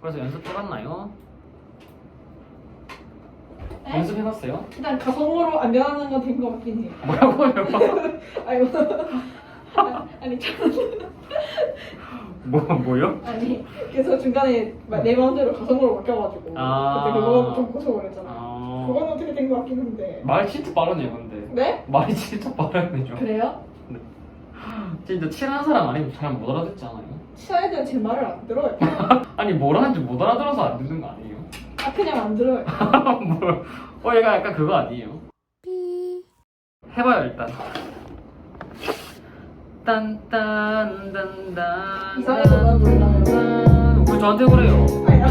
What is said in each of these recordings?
그래서 연습해봤나요? 에? 연습해봤어요? 일단 가성으로 안 변하는 건 된 것 같긴 해. 뭐라고요? 아이고. 아니 참뭐 뭐요? 아니 그래서 중간에 마- 내 마음대로 가성으로 바뀌어가지고 아. 그때 그거 좀 고소거렸잖아. 아... 그건 어떻게 된 것 같긴 한데. 말 진짜 빠르네요 근데 네? 말이 진짜 빠르네요 그래요? 진짜 친한 사람 아니면 잘 못 알아듣잖아요 친아이들은 제 말을 안 들어요. 아니 뭘 하는지 못 알아들어서 안 듣는 거 아니에요? 아 그냥 안 들어요. 뭘? 어 얘가 약간 그거 아니에요? 해봐요 일단 딴딴딴딴 이상해서 난 몰라요. 왜 저한테 그래요? 아니야.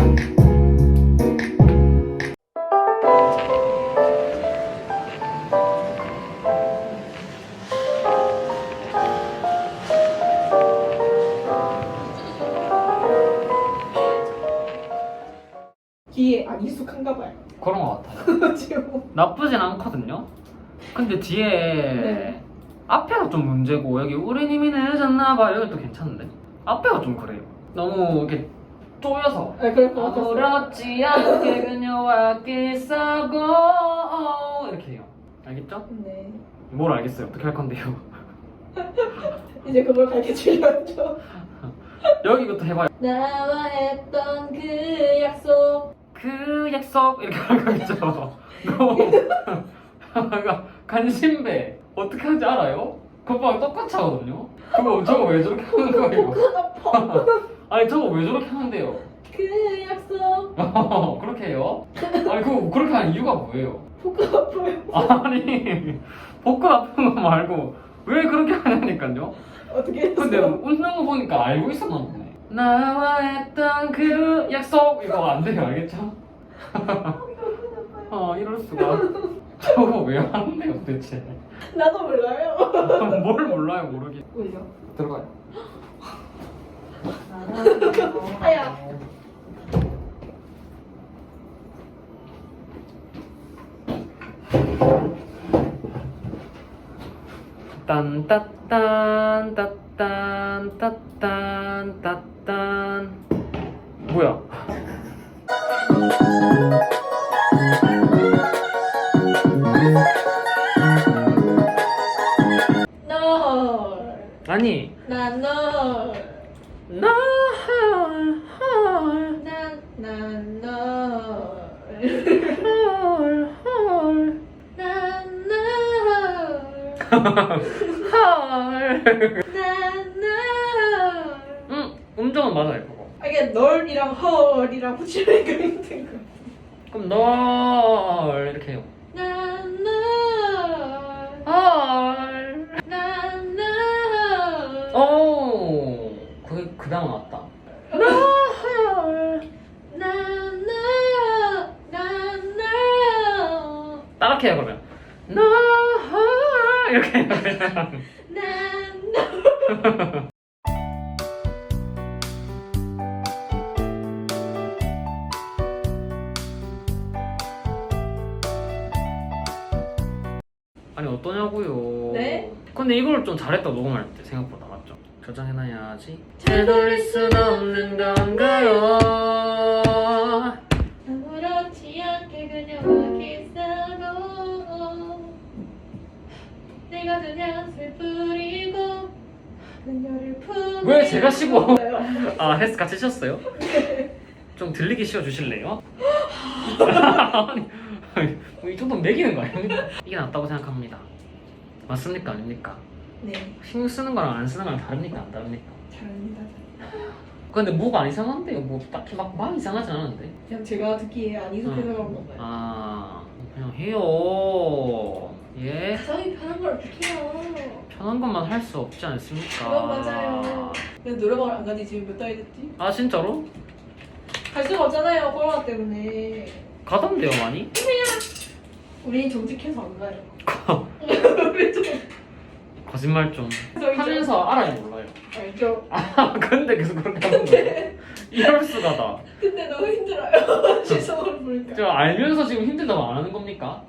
익숙한가 봐요. 그런 거 같아요 지금. 나쁘진 않거든요 근데 뒤에 네. 앞에가 좀 문제고 여기 우리님이 늦었나봐 여기 또 괜찮은데 앞에가 좀 그래요 너무 이렇게 쪼여서 아 그럴 것 같았어. 아무렇지 않게 그녀와 끼싸고 이렇게 해요 알겠죠? 네. 뭘 알겠어요 어떻게 할 건데요 이제 그걸 가르쳐 주려죠. 여기부터 해봐요 나와 했던 그 약속. 그 약속 이렇게 할 거겠죠 너무 간신배 어떻게 하는지 알아요? 그거랑 똑같이 하거든요 그거 저거 왜 저렇게 하는 거예요? 아니 저거 왜 저렇게 하는데요? 그 약속. 그렇게 해요? 아니 그거 그렇게 하는 이유가 뭐예요? 복근 아파요. 아니 복근 아픈 거 말고 왜 그렇게 하냐니까요? 어떻게 했어? 근데 웃는 거 보니까 알고 있었나 보네 나와 했던 그 약속 이거 안 돼요 알겠죠? 어 이럴 수가 저거 왜 하는데요 도대체 나도 몰라요. 뭘 몰라요 모르겠 울려. 들어가요 아야. 딴따딴 따딴 따딴 따딴 뭐야 널. 아니 난 널. 나 난, 난 널. 헐, 헐. 난 널. 헐. 난 널. 응, 음정은 맞아요, 이게 널이랑 헐이랑 붙이니까 힘든 거. 그럼 널 이렇게 해요. 난 널. 헐. 난 널. 오, 그게 그다음 왔다. 널. 난 널. 난 널. 따라해요 그러면. 널 이렇게 해요. 그냥. 난 널. 아니 어떠냐고요. 네? 근데 이걸 좀 잘했다 녹음할 때 생각보다 맞죠? 저장해놔야지. 되돌릴 순 없는 건가요? 아무렇지 않게 그녀와 키스하고 내가 그냥 슬프리고 그녀를 왜 제가 쉬고? 안겨요. 아 헬스 같이 쉬었어요? 좀 들리게 쉬어 주실래요? 아니 뭐이 정도면 매기는 거 아닙니까? 이게 낫다고 생각합니다 맞습니까 아닙니까? 네 신경 쓰는 거랑 안 쓰는 거랑 다릅니까 안 다릅니까? 잘합니다 근데 뭐가 안 이상한데요 뭐 딱히 막, 막 이상하지 않은데 그냥 제가 듣기에 안 익숙해서 그런 건가요? 아 그냥 해요 예 가성이 편한 걸 어떻게 해요 편한 것만 할 수 없지 않습니까? 그건 맞아요 근데 노래방을 안 가지 지금 몇 달이 됐지? 아 진짜로? 갈 수가 없잖아요 코로나 때문에 가던데요 많이? 우리 정직해서 안 가요. 우리 좀 거짓말 좀 저기 좀 하면서 알아요 몰라요. 알죠. 아 근데 계속 그렇게 하는 거예요? 이럴 수가 다. 근데 너무 힘들어요. 시선을 보니까 저 알면서 지금 힘들다고 안 하는 겁니까?